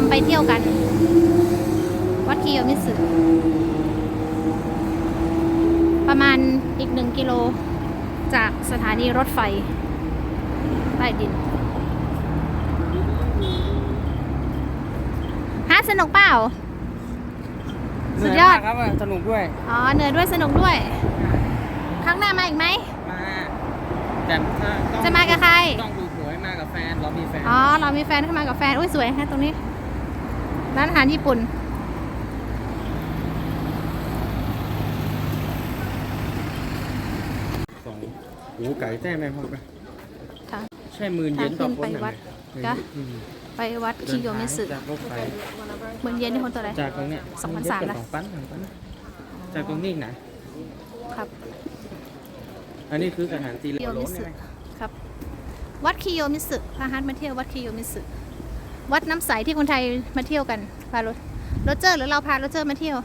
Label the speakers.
Speaker 1: มไปเที่ยวกัน วัดคิโยมิสึประมาณอีกหนึ่งกิโล จากสถานีรถไฟใต้ดินฮะสนุกเปล่า สุดยอด
Speaker 2: เหนื่มากครับสนุกด้วย
Speaker 1: อ๋อเหนื่อยด้วยสนุกด้วย ครั้งหน้ามาอีกไหม
Speaker 2: มาแต่ถ้าต้อง
Speaker 1: จะมากับใคร
Speaker 2: ต้องดู นเรามีแฟน
Speaker 1: อ๋อ เรามีแฟนเข้ามากับแฟน อุ้ยสวยฮะตรงนี้ ร้านอาหารญี่ปุ่น
Speaker 2: สองหูไก่แต้มไหมพ่อไป
Speaker 1: ค่ะ
Speaker 2: ใช่หมื่นเยนต่อคน
Speaker 1: ทางขึ้นไปวัด
Speaker 2: ไหม
Speaker 1: จ้ะ
Speaker 2: อืม
Speaker 1: ไปวัดคิโยมิสึ
Speaker 2: เดินทางจากรถไฟ
Speaker 1: เมืองเย็นนี่คนตัวอะไร
Speaker 2: จากตรงเนี้ย
Speaker 1: สองพันสามนะ
Speaker 2: สองพันสองพันจากตรงนี้นะ
Speaker 1: ครับ
Speaker 2: อันนี้คือสถานที่
Speaker 1: คิโย
Speaker 2: โล
Speaker 1: มิ
Speaker 2: น
Speaker 1: สึ
Speaker 2: ใช่ไหม
Speaker 1: ครับ วัดคิโยมิสึพาฮัทมาเที่ยววัดคิโยมิสึวัดน้ำใสที่คนไทยมาเที่ยวกันพาโรโรเจอร์หรือเราพาโรเจอร์มาเที่ยว